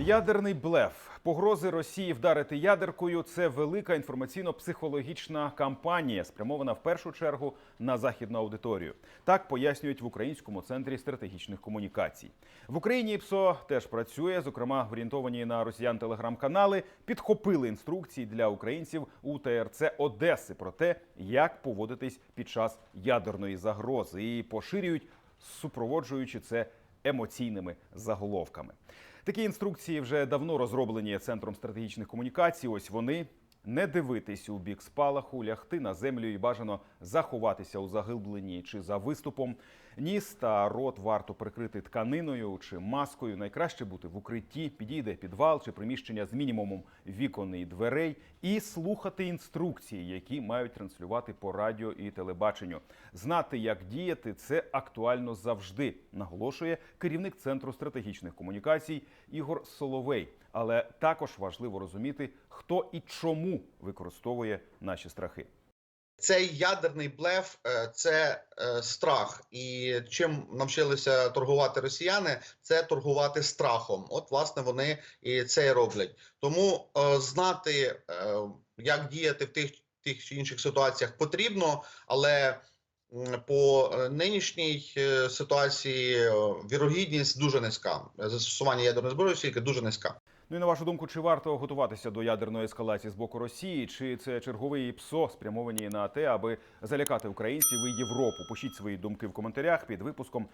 Ядерний блеф. Погрози Росії вдарити ядеркою це велика інформаційно-психологічна кампанія, спрямована в першу чергу на західну аудиторію. Так пояснюють в Українському центрі стратегічних комунікацій. В Україні ПСО теж працює. Зокрема, орієнтовані на росіян телеграм-канали підхопили інструкції для українців у ТРЦ Одеси про те, як поводитись під час ядерної загрози, і поширюють, супроводжуючи це емоційними заголовками. Такі інструкції вже давно розроблені центром стратегічних комунікацій. Ось вони. Не дивитись у бік спалаху, лягти на землю і бажано заховатися у заглибленні чи за виступом. Ніс та рот варто прикрити тканиною чи маскою. Найкраще бути в укритті, підійде підвал чи приміщення з мінімумом вікон і дверей, і слухати інструкції, які мають транслювати по радіо і телебаченню. Знати, як діяти, це актуально завжди, наголошує керівник центру стратегічних комунікацій Ігор Соловей. Але також важливо розуміти, хто і чому використовує наші страхи. Цей ядерний блеф е, це е, страх, і чим навчилися торгувати росіяни, це торгувати страхом. От власне вони і це роблять. Тому е, знати, як діяти в тих тих чи інших ситуаціях потрібно, але по нинішній ситуації вірогідність дуже низька. Застосування ядерної зброї тільки дуже низька. Ну і на вашу думку, чи варто готуватися до ядерної ескалації з боку Росії, чи це черговий ПСО спрямовані на те, аби залякати українців і Європу? Пишіть свої думки в коментарях під випуском.